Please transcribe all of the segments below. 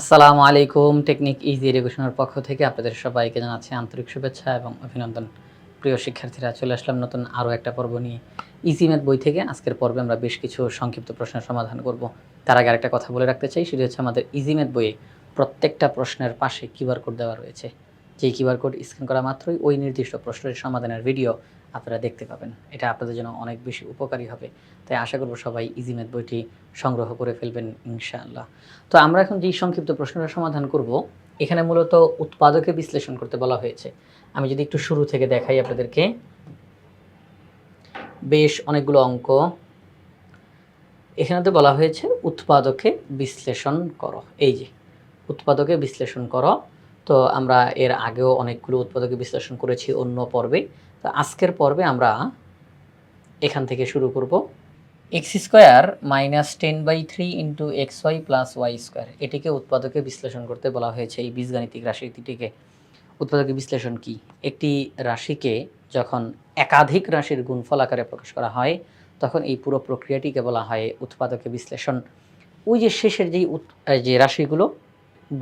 আসসালামু আলাইকুম, technique easy এডুকেশনের পক্ষ থেকে আপনাদের সবাইকে জানাচ্ছি আন্তরিক শুভেচ্ছা এবং অভিনন্দন। প্রিয় শিক্ষার্থীরা, চলে আসলাম নতুন আরও একটা পর্ব নিয়ে। ইজি ম্যাথ বই থেকে আজকের পর্বে আমরা বেশ কিছু সংক্ষিপ্ত প্রশ্নের সমাধান করব। তার আগে আরেকটা কথা বলে রাখতে চাই, সেটি হচ্ছে আমাদের ইজি ম্যাথ বইয়ে প্রত্যেকটা প্রশ্নের পাশে কিউআর কোড দেওয়া রয়েছে। যেই কিউআর কোড স্ক্যান করা মাত্রই ওই নির্দিষ্ট প্রশ্নের সমাধানের ভিডিও আপনারা দেখতে পাবেন। এটা আপনাদের জন্য অনেক বেশি উপকারী হবে। তাই আশা করব সবাই ইজি ম্যাথ বইটি সংগ্রহ করে ফেলবেন ইনশাআল্লাহ। তো আমরা এখন যেই সংক্ষিপ্ত প্রশ্নের সমাধান করব, এখানে মূলত উৎপাদকে বিশ্লেষণ করতে বলা হয়েছে। আমি যদি একটু শুরু থেকে দেখাই আপনাদেরকে। বেশ অনেকগুলো অঙ্ক। এখানেতে বলা হয়েছে উৎপাদকে বিশ্লেষণ করো। এই যে, উৎপাদকে বিশ্লেষণ করো। তো আমরা এর আগেও অনেকগুলো উৎপাদকে বিশ্লেষণ করেছি অন্য পর্বে। তো আজকের পর্বে আমরা এখান থেকে শুরু করব। X square minus ten by three into x y plus y square এটিকে উৎপাদকে বিশ্লেষণ করতে বলা হয়েছে এই বীজগাণিতিক রাশিটিকে উৎপাদকে বিশ্লেষণ কি? একটি রাশিকে যখন একাধিক রাশির গুণফল আকারে প্রকাশ করা হয়, তখন এই পুরো প্রক্রিয়াটিকে বলা হয় উৎপাদকে বিশ্লেষণ। ওই যে শেষের যেই যে রাশিগুলো,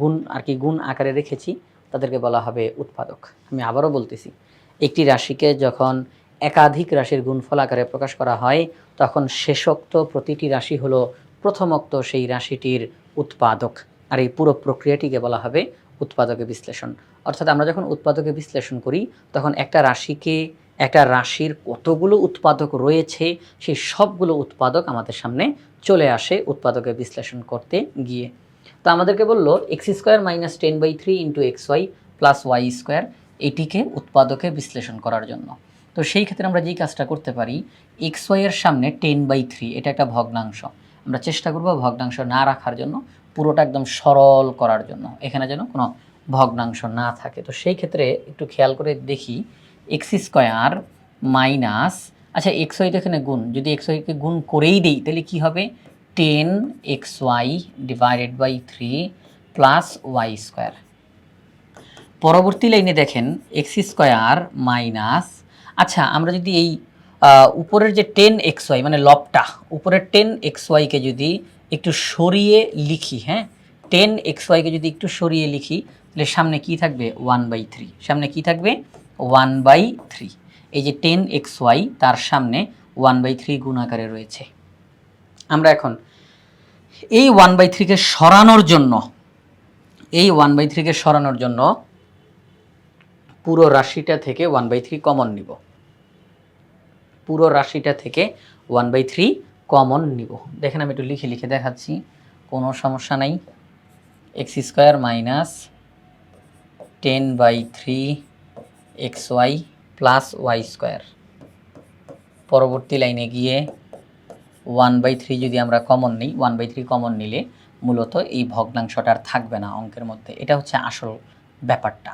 গুণ আর কি, গুণ আকারে রেখেছি, তাদেরকে বলা হবে উৎপাদক। আমি আবারও বলতেছি একটি রাশিকে যখন একাধিক রাশির গুণফল আকারে প্রকাশ করা হয়, তখন শেষোক্ত প্রতিটি রাশি হলো প্রথমোক্ত সেই রাশিটির উৎপাদক। আর এই পুরো প্রক্রিয়াটিকে বলা হবে উৎপাদকে বিশ্লেষণ। অর্থাৎ আমরা যখন উৎপাদকে বিশ্লেষণ করি, তখন একটা রাশিকে, একটা রাশির কতগুলো উৎপাদক রয়েছে, সেই সবগুলো উৎপাদক আমাদের সামনে চলে আসে উৎপাদকে বিশ্লেষণ করতে গিয়ে। তো আমাদেরকে বলল, x square minus ten by three into x y plus y square. এটিকে উৎপাদকে বিশ্লেষণ করার জন্য। তো সেই ক্ষেত্রে আমরা যেই কাজটা করতে পারি এক্স ওয়াইয়ের সামনে টেন বাই থ্রি এটা একটা ভগ্নাংশ। আমরা চেষ্টা করব ভগ্নাংশ না রাখার জন্য, পুরোটা একদম সরল করার জন্য, এখানে যেন কোনো ভগ্নাংশ না থাকে। তো সেই ক্ষেত্রে একটু খেয়াল করে দেখি এক্স স্কোয়ার মাইনাস আচ্ছা এক্স ওয়াই তো এখানে গুণ, যদি এক্স ওয়াইকে গুণ করেই দিই, তাহলে কি হবে? Ten x y divided by three plus y square পরবর্তী লাইনে দেখেন এক্স স্কোয়ার মাইনাস আচ্ছা আমরা যদি এই উপরের যে টেন এক্স ওয়াই মানে লবটা, উপরের টেন এক্স ওয়াইকে যদি একটু সরিয়ে লিখি হ্যাঁ? টেন এক্স ওয়াইকে যদি একটু সরিয়ে লিখি, তাহলে সামনে কি থাকবে? ওয়ান বাই থ্রি সামনে কি থাকবে? ওয়ান বাই থ্রি এই যে টেন এক্স ওয়াই তার সামনে ওয়ান বাই থ্রি গুণ আকারে রয়েছে। আমরা এখন এই ওয়ান বাই থ্রিকে সরানোর জন্য, এই ওয়ান বাই থ্রিকে সরানোর জন্য পুরো রাশিটা থেকে ওয়ান বাই থ্রি কমন নিব। পুরো রাশিটা থেকে ওয়ান বাই থ্রি কমন নিব। দেখেন আমি একটু লিখে লিখে দেখাচ্ছি, কোনো সমস্যা নাই। X square minus ten by three x y plus y square পরবর্তী লাইনে গিয়ে ওয়ান বাই থ্রি যদি আমরা কমন নিই ওয়ান বাই থ্রি কমন নিলে মূলত এই ভগ্নাংশটা আর থাকবে না অঙ্কের মধ্যে। এটা হচ্ছে আসল ব্যাপারটা।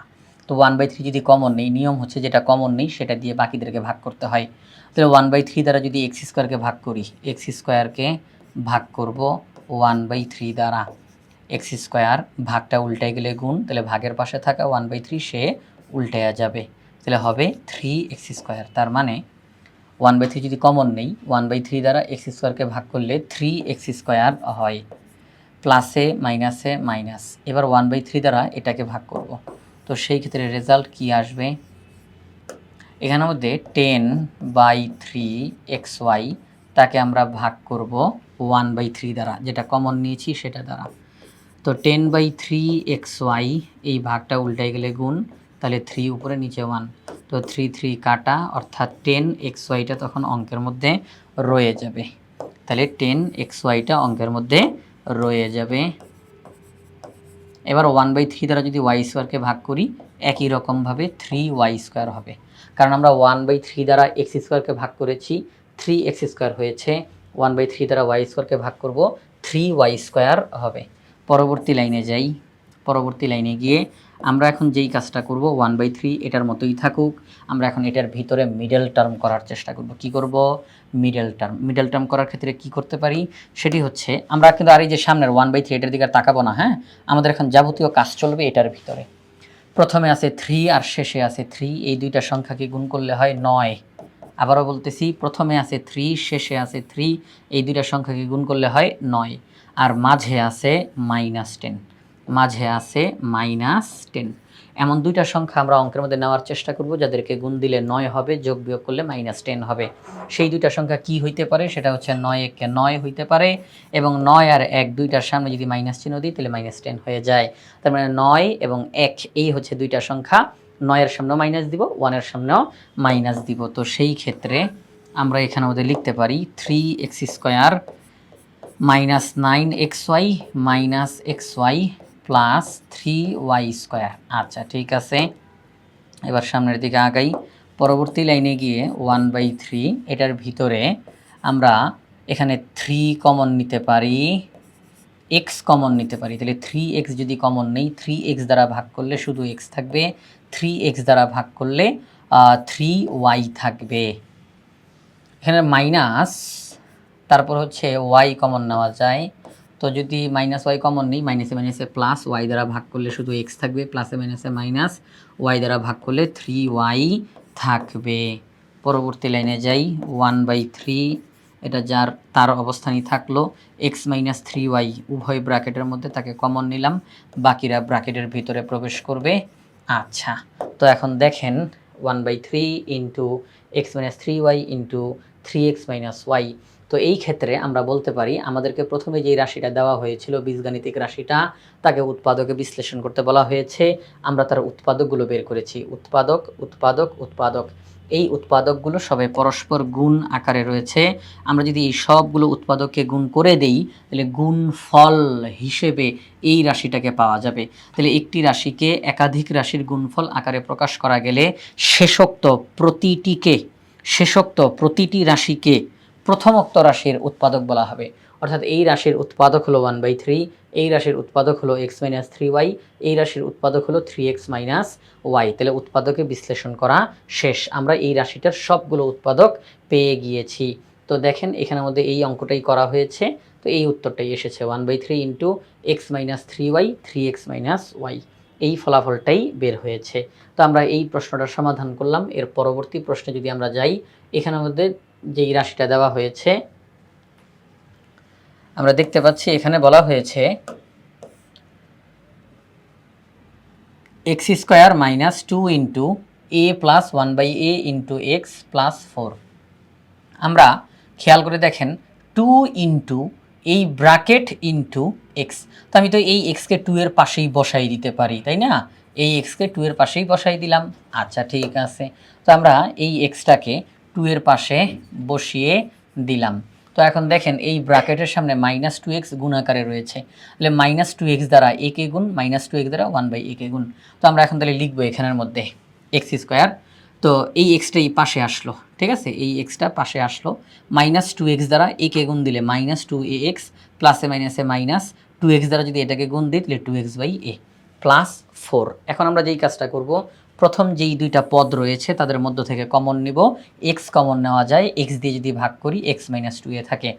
তো ওয়ান বাই থ্রি যদি কমন নেই, নিয়ম হচ্ছে যেটা কমন নেই, সেটা দিয়ে বাকিদেরকে ভাগ করতে হয়। তাহলে ওয়ান বাই থ্রি দ্বারা যদি এক্স স্কোয়ারকে ভাগ করি এক্স স্কোয়ারকে ভাগ করব ওয়ান বাই থ্রি দ্বারা। এক্স স্কোয়ার ভাগটা উল্টায় গেলে গুণ, তাহলে ভাগের পাশে থাকা ওয়ান বাই থ্রি সে উল্টায়া যাবে। তাহলে হবে থ্রি এক্স স্কোয়ার তার মানে ওয়ান বাই থ্রি যদি কমন নেই ওয়ান বাই থ্রি দ্বারা এক্স স্কোয়ারকে ভাগ করলে থ্রি এক্স স্কোয়ার হয়। প্লাসে মাইনাসে মাইনাস এবার ওয়ান বাই থ্রি দ্বারা এটাকে ভাগ করব। তো সেই ক্ষেত্রে রেজাল্ট কি আসবে? এখানের মধ্যে ten by three x y তাকে আমরা ভাগ করব ওয়ান বাই থ্রি দ্বারা, যেটা কমন নিয়েছি সেটা দ্বারা। তো ten by three x y এই ভাগটা উল্টাই গেলে গুণ, তাহলে থ্রি উপরে, নিচে ওয়ান তো থ্রি থ্রি কাটা, অর্থাৎ টেন এক্স ওয়াইটা তখন অঙ্কের মধ্যে রয়ে যাবে। তাহলে টেন এক্স ওয়াইটা অঙ্কের মধ্যে রয়ে যাবে। এবার ওয়ান বাই থ্রি দ্বারা যদি ওয়াই স্কোয়ারকে ভাগ করি, একই রকমভাবে থ্রি ওয়াই স্কোয়ার হবে। কারণ আমরা ওয়ান বাই থ্রি দ্বারা এক্স স্কোয়ারকে ভাগ করেছি থ্রি এক্স স্কোয়ার হয়েছে ওয়ান বাই থ্রি দ্বারা ওয়াই স্কোয়ারকে ভাগ করব থ্রি ওয়াই স্কোয়ার হবে। পরবর্তী লাইনে যাই। পরবর্তী লাইনে গিয়ে আমরা এখন যেই কাজটা করব ওয়ান বাই থ্রি এটার মতোই থাকুক। আমরা এখন এটার ভিতরে মিডল টার্ম করার চেষ্টা করব। কি করব? মিডল টার্ম মিডল টার্ম করার ক্ষেত্রে কি করতে পারি? সেটি হচ্ছে, আমরা কিন্তু আর এই যে সামনের ওয়ান বাই থ্রি এটার দিকে তাকাবো না হ্যাঁ? আমাদের এখন যাবতীয় কাজ চলবে এটার ভিতরে। প্রথমে আছে থ্রি আর শেষে আছে থ্রি এই দুইটা সংখ্যাকে গুণ করলে হয় নয়। আবারও বলতেছি, প্রথমে আছে থ্রি শেষে আছে থ্রি এই দুইটা সংখ্যাকে গুণ করলে হয় নয়। আর মাঝে আছে মাইনাস টেন মাঝে আছে মাইনাস টেন। এমন দুইটা সংখ্যা আমরা অঙ্কের মধ্যে নেওয়ার চেষ্টা করব, যাদেরকে গুণ দিলে নয় হবে, যোগ বিয়োগ করলে মাইনাস টেন হবে। সেই দুইটা সংখ্যা কি হইতে পারে সেটা হচ্ছে নয় একে নয় হইতে পারে এবং নয় আর এক দুইটার সামনে যদি মাইনাস চিহ্ন দিই, তাহলে মাইনাস টেন হয়ে যায়। তার মানে নয় এবং এক, এই হচ্ছে দুইটা সংখ্যা। নয়ের সামনেও মাইনাস দিব, ওয়ানের সামনেও মাইনাস দিব। তো সেই ক্ষেত্রে আমরা এখানে মধ্যে লিখতে পারি three x square minus nine x y minus x y plus three y square আচ্ছা ঠিক আছে। এবার সামনের দিকে আগাই। পরবর্তী লাইনে গিয়ে ওয়ান বাই থ্রি এটার ভিতরে আমরা এখানে থ্রি কমন নিতে পারি এক্স কমন নিতে পারি। তাহলে থ্রি এক্স যদি কমন নেই থ্রি এক্স দ্বারা ভাগ করলে শুধু এক্স থাকবে। থ্রি এক্স দ্বারা ভাগ করলে থ্রি ওয়াই থাকবে। এখানে মাইনাস তারপর হচ্ছে ওয়াই কমন নেওয়া যায়। তো যদি মাইনাস ওয়াই কমন নেই মাইনাসে মাইনাসে প্লাস ওয়াই দ্বারা ভাগ করলে শুধু এক্স থাকবে প্লাসে মাইনাসে মাইনাস ওয়াই দ্বারা ভাগ করলে থ্রি ওয়াই থাকবে। পরবর্তী লাইনে যাই ওয়ান বাই থ্রি এটা যার, তার অবস্থানই থাকল এক্স মাইনাস থ্রি ওয়াই উভয় ব্র্যাকেটের মধ্যে তাকে কমন নিলাম, বাকিরা ব্র্যাকেটের ভিতরে প্রবেশ করবে। আচ্ছা তো এখন দেখেন one by three into x minus three y into three x minus y তো এই ক্ষেত্রে আমরা বলতে পারি, আমাদেরকে প্রথমে যেই রাশিটা দেওয়া হয়েছিল, বীজগাণিতিক রাশিটা, তাকে উৎপাদকে বিশ্লেষণ করতে বলা হয়েছে। আমরা তার উৎপাদকগুলো বের করেছি। উৎপাদক উৎপাদক উৎপাদক। এই উৎপাদকগুলো সবে পরস্পর গুণ আকারে রয়েছে। আমরা যদি এই সবগুলো উৎপাদককে গুণ করে দেই, তাহলে গুণ ফল হিসেবে এই রাশিটাকে পাওয়া যাবে। তাহলে একটি রাশিকে একাধিক রাশির গুণফল আকারে প্রকাশ করা গেলে শেষোক্ত প্রতিটিকে, শেষোক্ত প্রতিটি রাশিকে প্রথমোক্ত রাশির উৎপাদক বলা হবে। অর্থাৎ এই রাশির উৎপাদক হলো ওয়ান বাই থ্রি এই রাশির উৎপাদক হলো এক্স মাইনাস থ্রি ওয়াই এই রাশির উৎপাদক হলো থ্রি এক্স মাইনাস ওয়াই তাহলে উৎপাদকে বিশ্লেষণ করা শেষ। আমরা এই রাশিটার সবগুলো উৎপাদক পেয়ে গিয়েছি। তো দেখেন, এখানের মধ্যে এই অঙ্কটাই করা হয়েছে। তো এই উত্তরটাই এসেছে one by three into x minus three y three x minus y এই ফলাফলটাই বের হয়েছে। তো আমরা এই প্রশ্নটার সমাধান করলাম। এর পরবর্তী প্রশ্নে যদি আমরা যাই, এখানের মধ্যে যেই রাশিটা দেওয়া হয়েছে, আমরা দেখতে পাচ্ছি এখানে বলা হয়েছে x square minus two into a plus one by a into x plus four আমরা খেয়াল করে দেখেন টু ইন্টু এই ব্র্যাকেট ইন্টু এক্স তো আমি তো এই এক্সকে টু এর পাশেই বসাই দিতে পারি, তাই না? এই এক্সকে টু এর পাশেই বসাই দিলাম। আচ্ছা ঠিক আছে। তো আমরা এই এক্সটাকে টু এর পাশে বসিয়ে দিলাম। তো এখন দেখেন এই ব্র্যাকেটের সামনে মাইনাস টু এক্স গুণ আকারে রয়েছে। তাহলে মাইনাস টু এক্স দ্বারা এ কে গুণ মাইনাস টু এক্স দ্বারা ওয়ান বাই এ কে গুণ। তো আমরা এখন তাহলে লিখব এখানের মধ্যে এক্স স্কোয়ার তো এই এক্সটা এই পাশে আসলো, ঠিক আছে? এই এক্সটা পাশে আসলো। মাইনাস টু এক্স দ্বারা এ কে গুণ দিলে মাইনাস টু এ এক্স প্লাসে মাইনাসে মাইনাস টু এক্স দ্বারা যদি এটাকে গুণ দিই, তাহলে two x by a plus four এখন আমরা যেই কাজটা করব প্রথম যেই দুইটা পদ রয়েছে, তাদের মধ্য থেকে কমন নিব। এক্স কমন নেওয়া যায় এক্স দিয়ে যদি ভাগ করি এক্স মাইনাস টু এ থাকে।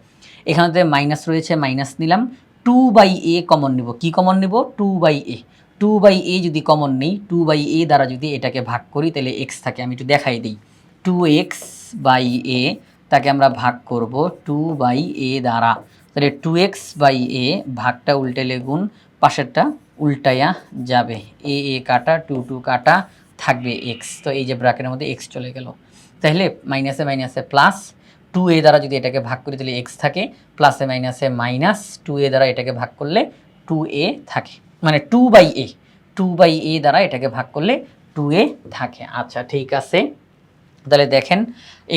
এখানে মাইনাস রয়েছে মাইনাস নিলাম। টু বাই এ কমন নিব। কি কমন নিব? Two by a two by a যদি কমন নেই টু বাই এ দ্বারা যদি এটাকে ভাগ করি, তাহলে এক্স থাকে। আমি একটু দেখাই দিই। টু এক্স বাই এ তাকে আমরা ভাগ করব টু বাই এ দ্বারা। তাহলে টু এক্স বাই এ ভাগটা উল্টে গুণ পাশেরটা উল্টাইয়া যাবে। এ এ কাটা টু টু কাটা। থাকবে এক্স তো এই যে ব্র্যাকেটের মধ্যে এক্স চলে গেল। তাহলে মাইনাসে মাইনাসে প্লাস টু এ দ্বারা যদি এটাকে ভাগ করি, তাহলে এক্স থাকে। প্লাসে মাইনাসে মাইনাস টু এ দ্বারা এটাকে ভাগ করলে টু এ থাকে। মানে two by a two by a দ্বারা এটাকে ভাগ করলে টু এ থাকে। আচ্ছা ঠিক আছে। তাহলে দেখেন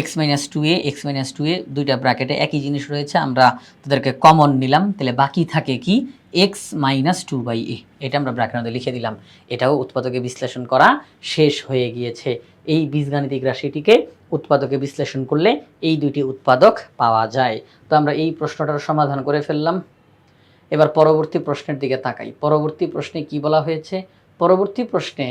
x minus two a x minus two a দুইটা ব্র্যাকেটে একই জিনিস রয়েছে। আমরা তাদেরকে কমন নিলাম। তাহলে বাকি থাকে কি? X minus two by a এটা আমরা ব্র্যাকের লিখে দিলাম। এটাও উৎপাদকে বিশ্লেষণ করা শেষ হয়ে গিয়েছে। এই বীজগাণিতিক রাশিটিকে উৎপাদকে বিশ্লেষণ করলে এই দুইটি উৎপাদক পাওয়া যায়। তো আমরা এই প্রশ্নটার সমাধান করে ফেললাম। এবার পরবর্তী প্রশ্নের দিকে তাকাই। পরবর্তী প্রশ্নে কি বলা হয়েছে? পরবর্তী প্রশ্নে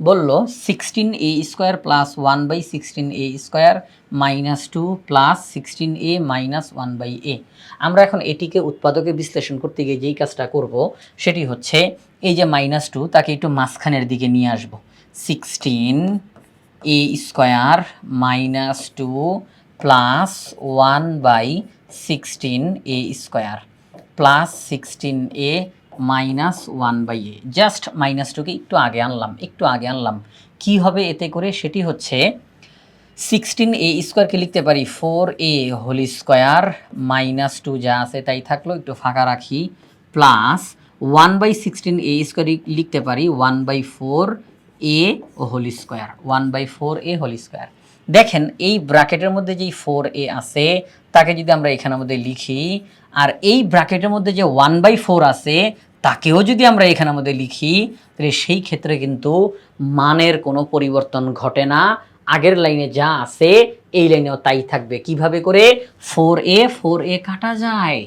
বলল sixteen a square plus one by sixteen a square minus two plus sixteen a minus one by a আমরা এখন এটিকে উৎপাদকে বিশ্লেষণ করতে গিয়ে যেই কাজটা করব, সেটি হচ্ছে এই যে মাইনাস টু তাকে একটু মাঝখানের দিকে নিয়ে আসব। Sixteen a square minus two plus one by sixteen a square plus sixteen a minus one by a just minus টুকে একটু আগে আনলাম, একটু আগে আনলাম। কি হবে এতে করে? সেটি হচ্ছে সিক্সটিন এ স্কোয়ারকে লিখতে পারি four a whole square minus two যা আছে তাই থাকল, একটু ফাঁকা রাখি। Plus one by sixteen a square লিখতে পারি one by four a whole square one by four a whole square দেখেন, এই ব্র্যাকেটের মধ্যে যেই ফোর এ আছে, তাকে যদি আমরা এখানের মধ্যে লিখি আর এই ব্র্যাকেটের মধ্যে যে ওয়ান বাই ফোর আছে, তাকেও যদি আমরা এখানের মধ্যে লিখি, তাহলে সেই ক্ষেত্রে কিন্তু মানের কোনো পরিবর্তন ঘটে না। আগের লাইনে যা আছে, এই লাইনেও তাই থাকবে। কীভাবে করে? ফোর এ ফোর এ কাটা যায়।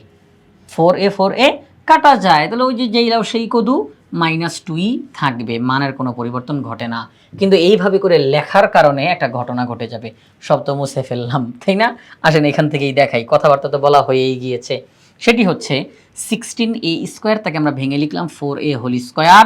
ফোর এ ফোর এ কাটা যায়। তাহলে ওই যে যেই লাও সেই কদু মাইনাস টুই থাকবে। মানের কোনো পরিবর্তন ঘটে না। কিন্তু এইভাবে করে লেখার কারণে একটা ঘটনা ঘটে যাবে। সব তো মুছে ফেললাম, তাই না? আসেন এখান থেকেই দেখাই। কথাবার্তা তো বলা হয়েই গিয়েছে। সেটি হচ্ছে সিক্সটিন এ স্কোয়ার তাকে আমরা ভেঙে লিখলাম four a whole square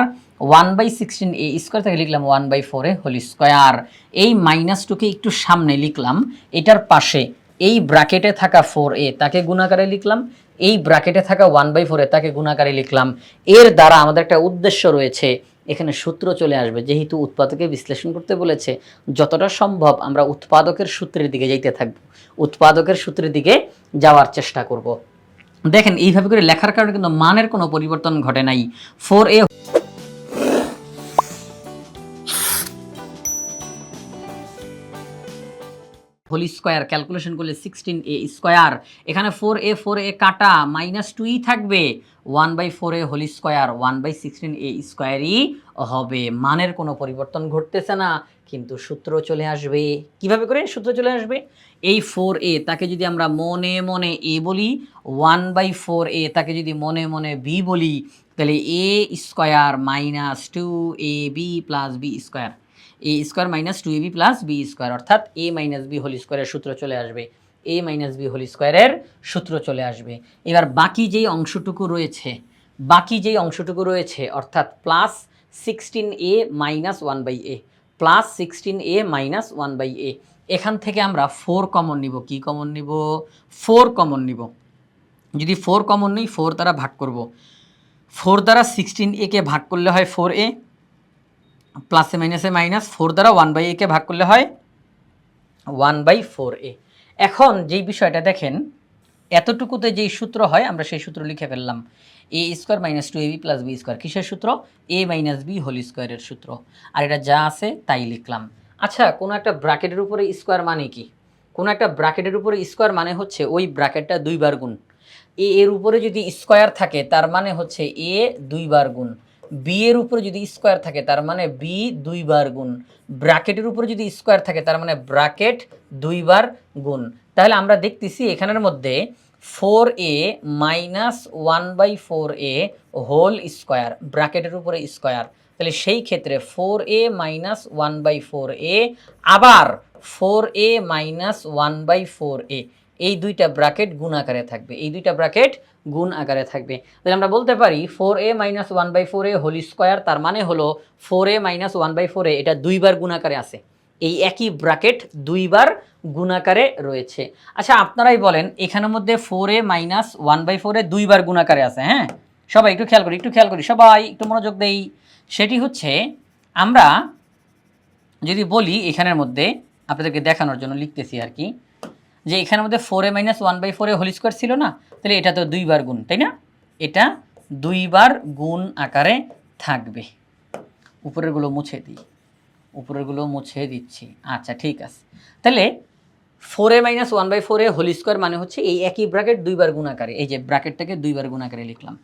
one by sixteen a square থেকে লিখলাম one by four a whole square এই মাইনাস টুকে একটু সামনে লিখলাম, এটার পাশে এই ব্র্যাকেটে থাকা ফোর এ তাকে গুণাকারে লিখলাম, এই ব্র্যাকেটে থাকা ওয়ান বাই ফোরে তাকে গুণাকারে লিখলাম। এর দ্বারা আমাদের একটা উদ্দেশ্য রয়েছে, এখানে সূত্র চলে আসবে, যেহেতু উৎপাদকে বিশ্লেষণ করতে বলেছে, যতটা সম্ভব আমরা উৎপাদকের সূত্রের দিকে যাইতে থাকব, উৎপাদকের সূত্রের দিকে যাওয়ার চেষ্টা করব। দেখেন এইভাবে করে লেখার কারণে কিন্তু মানের কোনো পরিবর্তন ঘটে নাই। Four a whole square calculation করলে সিক্সটিন এ স্কোয়ার। এখানে ফোর এ ফোর এ কাটা মাইনাস টুই থাকবে। One by four a whole square one by sixteen a স্কোয়ারই হবে। মানের কোনো পরিবর্তন ঘটতেছে না, কিন্তু সূত্র চলে আসবে। কীভাবে করে সূত্র চলে আসবে? এই ফোর এ তাকে যদি আমরা মনে মনে এ বলি ওয়ান বাই ফোর এ তাকে যদি মনে মনে বি বলি, তাহলে a square minus two a b plus b square. A square minus two b plus b square, অর্থাৎ এ মাইনাস বি হোল স্কোয়ারের সূত্র চলে আসবে। এ মাইনাস বি হোল স্কোয়ারের সূত্র চলে আসবে। এবার বাকি যেই অংশটুকু রয়েছে, বাকি যেই অংশটুকু রয়েছে, অর্থাৎ plus sixteen a minus one by a, plus sixteen a minus one by a, এখান থেকে আমরা ফোর কমন নিব। কি কমন নিব? ফোর কমন নিব। যদি ফোর কমন নিই, ফোর দ্বারা ভাগ করব। ফোর দ্বারা সিক্সটিন একে ভাগ করলে হয় ফোর এ? প্লাসে মাইনাসে মাইনাস ফোর দ্বারা ওয়ান বাই একে ভাগ করলে হয় ওয়ান বাই ফোর এ এখন যেই বিষয়টা দেখেন, এতটুকুতে যেই সূত্র হয়, আমরা সেই সূত্র লিখে ফেললাম। A square minus two a b plus b square কিসের সূত্র? এ মাইনাস বি হোল স্কোয়ারের সূত্র। আর এটা যা আছে, তাই লিখলাম। আচ্ছা কোনো একটা ব্র্যাকেটের উপরে স্কোয়ার মানে কি? কোনো একটা ব্র্যাকেটের উপরে স্কোয়ার মানে হচ্ছে ওই ব্র্যাকেটটা দুইবার গুণ। এ এর উপরে যদি স্কোয়ার থাকে, তার মানে হচ্ছে এ দুইবার গুণ। বি এর উপরে যদি স্কোয়ার থাকে, তার মানে বি দুইবার গুণ। ব্র্যাকেটের উপরে যদি স্কোয়ার থাকে, তার মানে ব্র্যাকেট দুইবার গুণ। তাহলে আমরা দেখতেছি এখানের মধ্যে four a minus one by four a whole square ব্র্যাকেটের উপরে স্কোয়ার তাহলে সেই ক্ষেত্রে four a minus one by four a আবার four a minus one by four a এই দুইটা ব্রাকেট গুণ আকারে থাকবে। এই দুইটা ব্রাকেট গুণ আকারে থাকবে। তাহলে আমরা বলতে পারি four a minus one by four a whole square তার মানে হলো four a minus one by four a এটা দুইবার গুণ আকারে আছে। এই একই ব্রাকেট দুইবার গুণাকারে রয়েছে। আচ্ছা আপনারাই বলেন, এখানের মধ্যে four a minus one by four a দুইবার গুণাকারে আছে হ্যাঁ? সবাই একটু খেয়াল করি, একটু খেয়াল করি, সবাই একটু মনোযোগ দেই। সেটি হচ্ছে, আমরা যদি বলি এখানের মধ্যে, আপনাদেরকে দেখানোর জন্য লিখতেছি আর কি। যে এখানের মধ্যে four a minus one by ফোরে এ হোল স্কোয়ার ছিল না, তাহলে এটা তো দুইবার গুণ, তাই না? এটা দুইবার গুণ আকারে থাকবে। উপরেরগুলো মুছে দিই, উপরেরগুলো মুছে দিচ্ছি। আচ্ছা ঠিক আছে। তাহলে four a minus one by four a whole square মানে হচ্ছে এই একই ব্র্যাকেট দুইবার গুণ আকারে, এই যে ব্র্যাকেটটাকে দুইবার গুণ আকারে লিখলাম।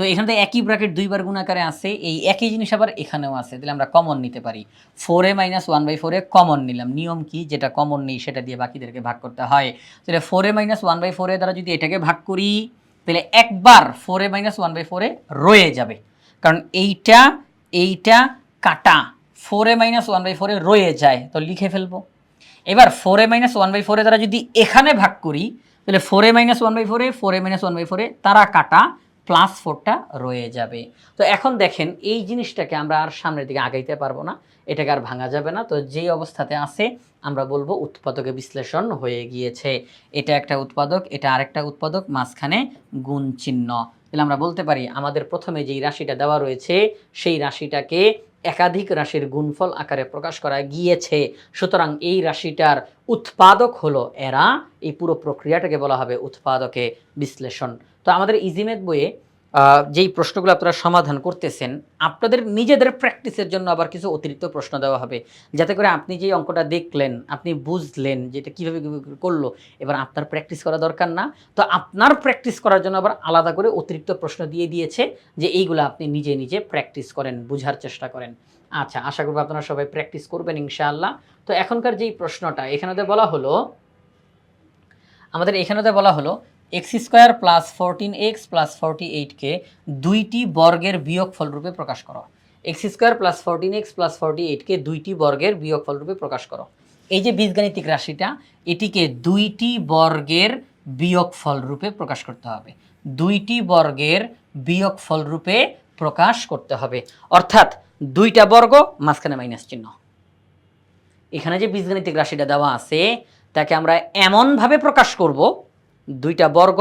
তো এখানে তো একই ব্র্যাকেট দুইবার গুণাকারে আছে এই একই জিনিস আবার এখানেও আছে তাহলে আমরা কমন নিতে পারি four a minus one by four common নিলাম নিয়ম কি যেটা কমন নেই সেটা দিয়ে বাকিদেরকে ভাগ করতে হয় তাহলে four a minus one by four দ্বারা যদি এটাকে ভাগ করি তাহলে একবার four a minus one by four রয়ে যাবে কারণ এইটা এইটা কাটা four a minus one by ফোরে রয়ে যায় তো লিখে ফেলব এবার four a minus one by ফোরে দ্বারা যদি এখানে ভাগ করি তাহলে four a minus one by ফোরে four a minus one by ফোরে তারা কাটা প্লাস ফোরটা রয়ে যাবে। তো এখন দেখেন, এই জিনিসটাকে আমরা আর সামনের দিকে আগাইতে পারব না। এটাকে আর ভাঙা যাবে না। তো যেই অবস্থাতে আছে, আমরা বলব উৎপাদকে বিশ্লেষণ হয়ে গিয়েছে। এটা একটা উৎপাদক, এটা আরেকটা উৎপাদক, মাঝখানে গুণ চিহ্ন। তাহলে আমরা বলতে পারি, আমাদের প্রথমে যেই রাশিটা দেওয়া রয়েছে, সেই রাশিটাকে একাধিক রাশির গুণফল আকারে প্রকাশ করা গিয়েছে। সুতরাং এই রাশিটার উৎপাদক হলো এরা। এই পুরো প্রক্রিয়াটাকে বলা হবে উৎপাদকে বিশ্লেষণ। তো আমাদের ইজিমেথ বইয়ে যেই প্রশ্নগুলো আপনারা সমাধান করতেছেন, আপনাদের নিজেদের প্র্যাকটিসের জন্য আবার কিছু অতিরিক্ত প্রশ্ন দেওয়া হবে। যাতে করে আপনি যে অঙ্কটা দেখলেন, আপনি বুঝলেন যে এটা কীভাবে করল, এবার আপনার প্র্যাকটিস করা দরকার না। তো আপনার প্র্যাকটিস করার জন্য আবার আলাদা করে অতিরিক্ত প্রশ্ন দিয়ে দিয়েছে যে এইগুলো আপনি নিজে নিজে প্র্যাকটিস করেন, বোঝার চেষ্টা করেন। আচ্ছা আশা করব আপনারা সবাই প্র্যাকটিস করবেন ইনশাআল্লাহ। তো এখনকার যেই প্রশ্নটা, এখানেতে বলা হলো, আমাদের এখানেতে বলা হলো x square plus fourteen x plus forty এইটকে দুইটি বর্গের বিয়োগফল রূপে প্রকাশ করো। X square plus fourteen x plus forty এইটকে দুইটি বর্গের বিয়োগফল রূপে প্রকাশ করো। এই যে বীজগাণিতিক রাশিটা, এটিকে দুইটি বর্গের বিয়োগফল রূপে প্রকাশ করতে হবে। দুইটি বর্গের বিয়োগফল রূপে প্রকাশ করতে হবে। অর্থাৎ দুইটা বর্গ মাঝখানে মাইনাস চিহ্ন। এখানে যে বীজগাণিতিক রাশিটা দেওয়া আছে, তাকে আমরা এমনভাবে প্রকাশ করব দুইটা বর্গ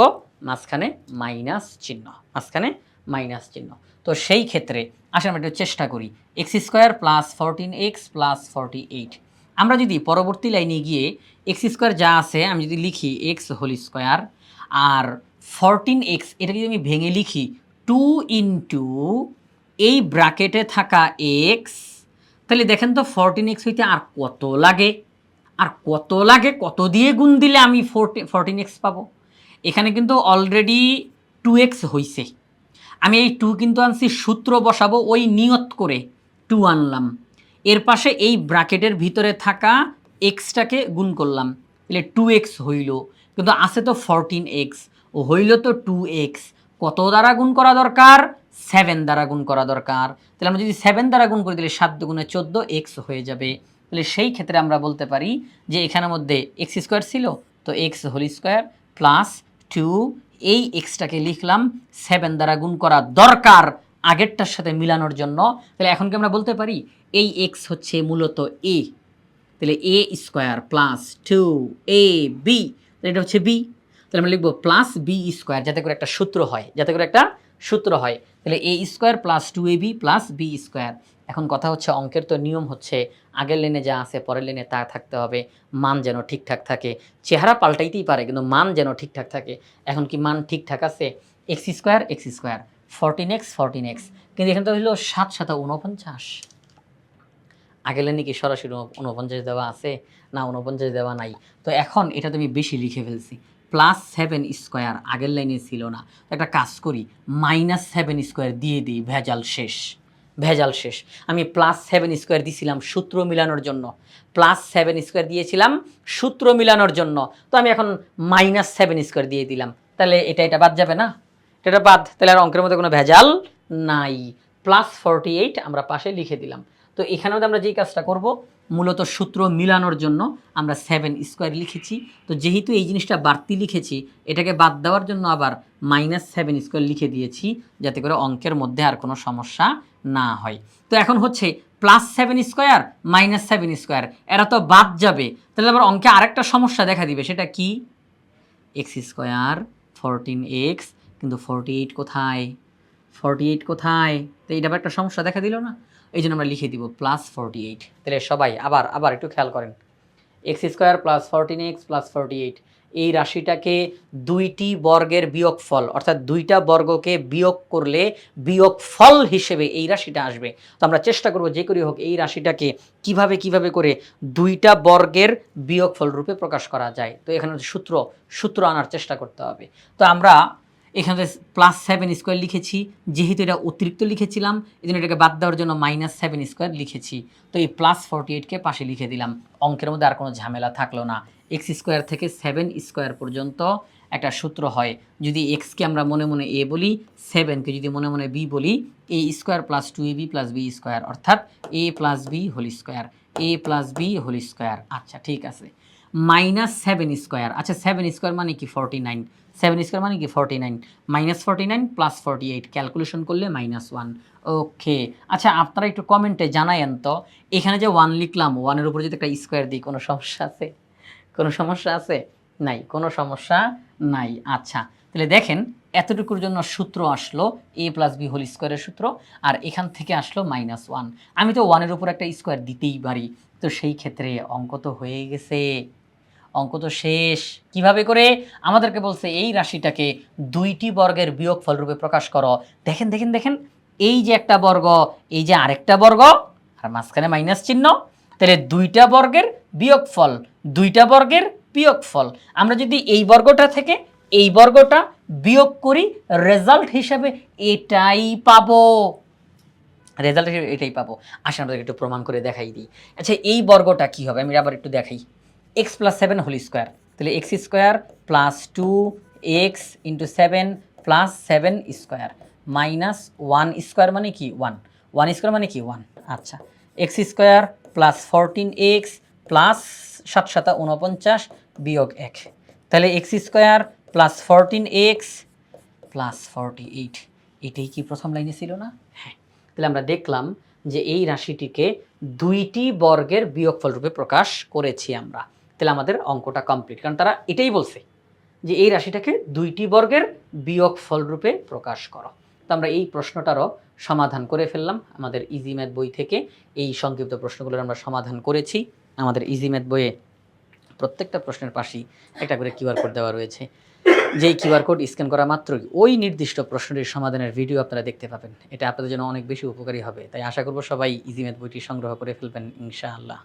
মাঝখানে মাইনাস চিহ্ন, মাঝখানে মাইনাস চিহ্ন। তো সেই ক্ষেত্রে আসলে আমরা একটু চেষ্টা করি। X square plus fourteen x plus forty eight. আমরা যদি পরবর্তী লাইনে গিয়ে এক্স স্কোয়ার যা আছে, আমি যদি লিখি এক্স হোল স্কোয়ার আর ফোরটিন এক্স, এটা যদি আমি ভেঙে লিখি টু ইন্টু এই ব্র্যাকেটে থাকা এক্স, তাহলে দেখেন তো ফোরটিন এক্স হইতে আর কত লাগে? আর কত লাগে? কত দিয়ে গুণ দিলে আমি ফোরটি, ফোরটিন এক্স পাবো? এখানে কিন্তু অলরেডি টু এক্স হইছে। আমি এই টু কিন্তু আনছি, সূত্র বসাবো, ওই নিয়ত করে টু আনলাম। এর পাশে এই ব্র্যাকেটের ভিতরে থাকা এক্সটাকে গুণ করলাম, তাহলে টু এক্স হইল। কিন্তু আছে তো ফরটিন এক্স ও হইল তো টু এক্স কত দ্বারা গুণ করা দরকার? সেভেন দ্বারা গুণ করা দরকার। তাহলে আমরা যদি সেভেন দ্বারা গুণ করে দিলে সাত দুগুণে চোদ্দ এক্স হয়ে যাবে। তাহলে সেই ক্ষেত্রে আমরা বলতে পারি যে এখানের মধ্যে এক্স স্কোয়ার ছিল, তো x whole square plus two এই এক্সটাকে লিখলাম সেভেন দ্বারা গুণ করা দরকার আগেরটার সাথে মিলানোর জন্য। তাহলে এখন কি আমরা বলতে পারি? এই এক্স হচ্ছে মূলত এ তাহলে a square plus two a b তাহলে এটা হচ্ছে বি তাহলে আমরা লিখব প্লাস বি স্কোয়ার যাতে করে একটা সূত্র হয়, যাতে করে একটা সূত্র হয়। তাহলে a square plus two a b plus b square এখন কথা হচ্ছে অঙ্কের তো নিয়ম হচ্ছে আগের লেনে যা আছে, পরের লেনে তা থাকতে হবে, মান যেন ঠিকঠাক থাকে। চেহারা পাল্টাইতেই পারে, কিন্তু মান যেন ঠিকঠাক থাকে। এখন কি মান ঠিকঠাক আছে? X square x square fourteen x fourteen x কিন্তু এখানে তো হলো সাত সাতা উনপঞ্চাশ আগের লেনে কি সরাসরি উন- উনপঞ্চাশ দেওয়া আছে? না উনপঞ্চাশ দেওয়া নাই। তো এখন এটা তুমি বেশি লিখে ফেলছি। প্লাস সেভেন স্কোয়ার আগের লাইনে ছিল না। একটা কাজ করি মাইনাস সেভেন স্কোয়ার দিয়ে দিই, ভেজাল শেষ। ভেজাল শেষ। আমি প্লাস সেভেন স্কোয়ার দিয়েছিলাম সূত্র মিলানোর জন্য। প্লাস সেভেন স্কোয়ার দিয়েছিলাম সূত্র মিলানোর জন্য। তো আমি এখন মাইনাস সেভেন স্কোয়ার দিয়ে দিলাম। তাহলে এটা এটা বাদ যাবে না? এটা বাদ। তাহলে আর অঙ্কের মধ্যে কোনো ভেজাল নাই। প্লাস ফর্টি এইট আমরা পাশে লিখে দিলাম। তো এখানেও আমরা যেই কাজটা করব মূলত সূত্র মিলানোর জন্য আমরা সেভেন স্কোয়ার লিখেছি। তো যেহেতু এই জিনিসটা বাড়তি লিখেছি, এটাকে বাদ দেওয়ার জন্য আবার মাইনাস সেভেন স্কোয়ার লিখে দিয়েছি, যাতে করে অঙ্কের মধ্যে আর কোনো সমস্যা না হয়। তো এখন হচ্ছে plus seven square minus seven square এরা তো বাদ যাবে। তাহলে আবার অঙ্কে আরেকটা সমস্যা দেখা দিবে, সেটা কি? এক্স স্কোয়ার ফোরটিন এক্স কিন্তু ফোরটি এইট কোথায়? ফোরটি এইট কোথায়? তো এইটা আবার একটা সমস্যা দেখা দিল না? এই জন্য আমরা লিখে দিব প্লাস ফোরটি এইট তাহলে সবাই আবার আবার একটু খেয়াল করেন। X square plus fourteen x plus forty eight এই রাশিটাকে দুইটি বর্গের বিয়োগফল, অর্থাৎ দুইটা বর্গকে বিয়োগ করলে বিয়োগফল হিসেবে এই রাশিটা আসবে। তো আমরা চেষ্টা করব যে করি হোক এই রাশিটাকে কীভাবে কীভাবে করে দুইটা বর্গের বিয়োগফল রূপে প্রকাশ করা যায়। তো এখানে সূত্র সূত্র আনার চেষ্টা করতে হবে। তো আমরা এখানে প্লাস সেভেন স্কোয়ার লিখেছি, যেহেতু এটা অতিরিক্ত লিখেছিলাম এই জন্য এটাকে বাদ দেওয়ার জন্য মাইনাস সেভেন স্কোয়ার লিখেছি। তো এই প্লাস ফোরটি এইটকে পাশে লিখে দিলাম। অঙ্কের মধ্যে আর কোনো ঝামেলা থাকল না। এক্স স্কোয়ার থেকে সেভেন স্কোয়ার পর্যন্ত একটা সূত্র হয়। যদি এক্সকে আমরা মনে মনে এ বলি সেভেনকে যদি মনে মনে বি বলি a square plus two a b plus b square অর্থাৎ a plus b whole square a plus b whole square আচ্ছা ঠিক আছে। Minus seven square. আচ্ছা সেভেন স্কোয়ার মানে কি? Forty nine. সেভেন স্কোয়ার মানে কি? Forty nine. Minus forty nine plus forty eight. Calculation করলে মাইনাস ওয়ান। ওকে। আচ্ছা আপনারা একটু কমেন্টে জানায়েন তো। এখানে যে ওয়ান লিখলাম, ওয়ানের উপরে যদি একটা স্কোয়ার দিই, কোনো সমস্যা আছে? কোনো সমস্যা আছে? নাই। কোনো সমস্যা নাই। আচ্ছা তাহলে দেখেন, এতটুকুর জন্য সূত্র আসলো এ প্লাস বি হোল স্কোয়ারের সূত্র, আর এখান থেকে আসলো মাইনাস ওয়ান আমি তো ওয়ানের উপর একটা স্কোয়ার দিতেই পারি। তো সেই ক্ষেত্রে অঙ্ক তো হয়ে গেছে। অঙ্ক তো শেষ। কীভাবে করে? আমাদেরকে বলছে, এই রাশিটাকে দুইটি বর্গের বিয়োগফল রূপে প্রকাশ করো। দেখেন দেখেন দেখেন, এই যে একটা বর্গ, এই যে আরেকটা বর্গ, আর মাঝখানে মাইনাস চিহ্ন, তাহলে দুইটা বর্গের বিয়োগফল, দুইটা বর্গের বিয়োগফল। আমরা যদি এই বর্গটা থেকে এই বর্গটা বিয়োগ করি রেজাল্ট হিসাবে এটাই পাবো। রেজাল্ট হিসেবে এটাই পাবো। আসলে আমাদের একটু প্রমাণ করে দেখাই দিই। আচ্ছা এই বর্গটা কি হবে? আমি আবার একটু দেখাই। X plus seven whole square তাহলে x square plus two x into seven plus seven square minus one square মানে কি? ওয়ান ওয়ান স্কোয়ার মানে কি? ওয়ান আচ্ছা। X square plus fourteen x plus সাত সাতা উনপঞ্চাশ বিয়োগ এক। তাহলে x square plus fourteen x plus forty eight এটাই কি প্রথম লাইনে ছিল না? হ্যাঁ। তাহলে আমরা দেখলাম যে এই রাশিটিকে দুইটি বর্গের বিয়োগফল রূপে প্রকাশ করেছি আমরা। তাহলে আমাদের অঙ্কটা কমপ্লিট কারণ তারা এটাই বলছে যে এই রাশিটাকে দুইটি বর্গের বিয়োগফল ফলরূপে প্রকাশ করো। তো আমরা এই প্রশ্নটারও সমাধান করে ফেললাম। আমাদের ইজি ম্যাথ বই থেকে এই সংক্ষিপ্ত প্রশ্নগুলোর আমরা সমাধান করেছি। আমাদের ইজি ম্যাথ বইয়ে প্রত্যেকটা প্রশ্নের পাশেই একটা করে কিউআর কোড দেওয়া রয়েছে। যেই কিউআর কোড স্ক্যান করা মাত্রই ওই নির্দিষ্ট প্রশ্নটির সমাধানের ভিডিও আপনারা দেখতে পাবেন। এটা আপনাদের জন্য অনেক বেশি উপকারী হবে। তাই আশা করব সবাই ইজি ম্যাথ বইটি সংগ্রহ করে ফেলবেন, ইনশাআল্লাহ।